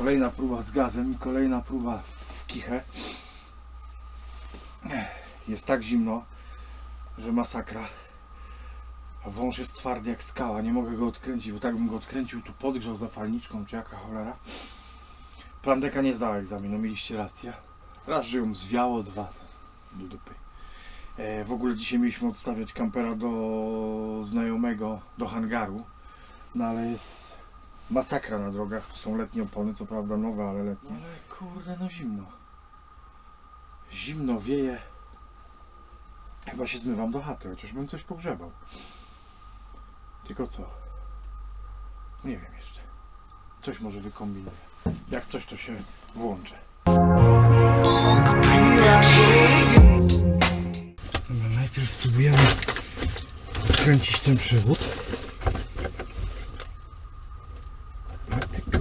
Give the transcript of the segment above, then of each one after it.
Kolejna próba z gazem i kolejna próba w kichę. Jest tak zimno, że masakra. Wąż jest twardy jak skała, nie mogę go odkręcić, bo tak bym go odkręcił, tu podgrzał zapalniczką, czy jaka cholera. Plandeka nie zdała egzaminu, mieliście rację. Raz, że ją zwiało, dwa, do dupy. E, w ogóle dzisiaj mieliśmy odstawiać kampera do znajomego, do hangaru. No ale jest masakra na drogach. Tu są letnie opony, co prawda nowe, ale letnie. Ale kurde, no zimno. Zimno wieje. Chyba się zmywam do chaty, chociaż bym coś pogrzebał. Tylko co? Nie wiem jeszcze. Coś może wykombinuję. Jak coś, to się włączę. Dobra, najpierw spróbujemy odkręcić ten przewód.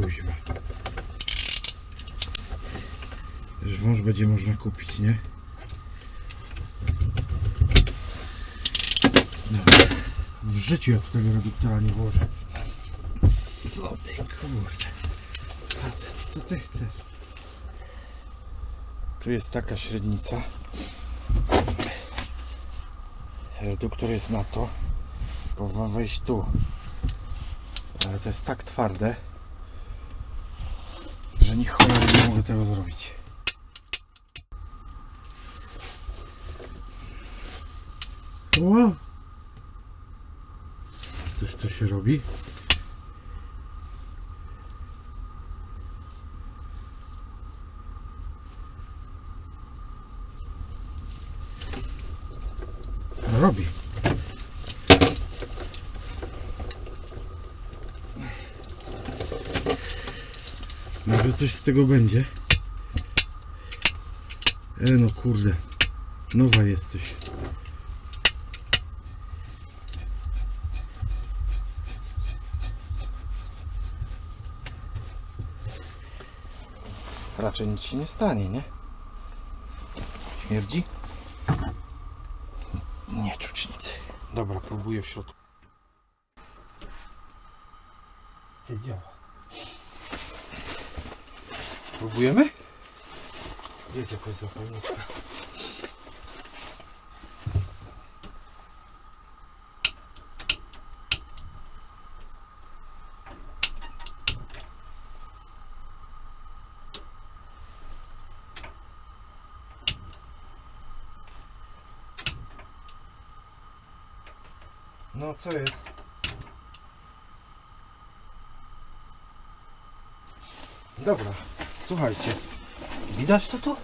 Ty kuźwa. Już wąż będzie można kupić, nie? Dobra. W życiu ja tu tego reduktora nie włożę. Co ty kurde? Facet, co ty chcesz? Tu jest taka średnica. Reduktor jest na to. Powinien wejść tu. Ale to jest tak twarde, że ni cholery nie mogę tego zrobić. O! Coś to się robi? Robi. Może coś z tego będzie. E no kurde. Nowa jesteś. Raczej nic się nie stanie, nie? Śmierdzi? Nie czuć nic. Dobra, próbuję w środku. Nie działa. Próbujemy? Jest jakaś zapalniczka. No co jest? Dobra, słuchajcie. Widać to tu?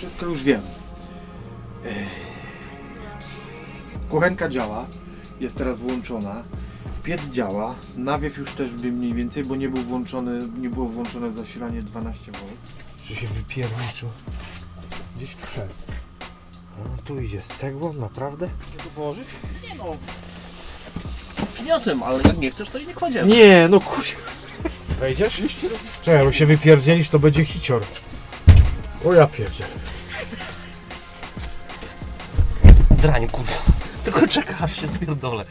Wszystko już wiem. Kuchenka działa, jest teraz włączona. Piec działa, nawiew już też wiem mniej więcej, bo nie był włączony, nie było włączone zasilanie 12 V. Czy się wypierniczył? Gdzieś tu szedł. O, tu idzie z cegłą, naprawdę? Nie to położyć? Nie no. Przyniosłem, ale jak nie chcesz, to i nie kładziemy. Nie, no kuj... Wejdziesz? Czekaj, bo się wypierdzielisz, to będzie hicior. O ja pierdziel. Drań, kurwa. Tylko czeka, aż się spierdolę.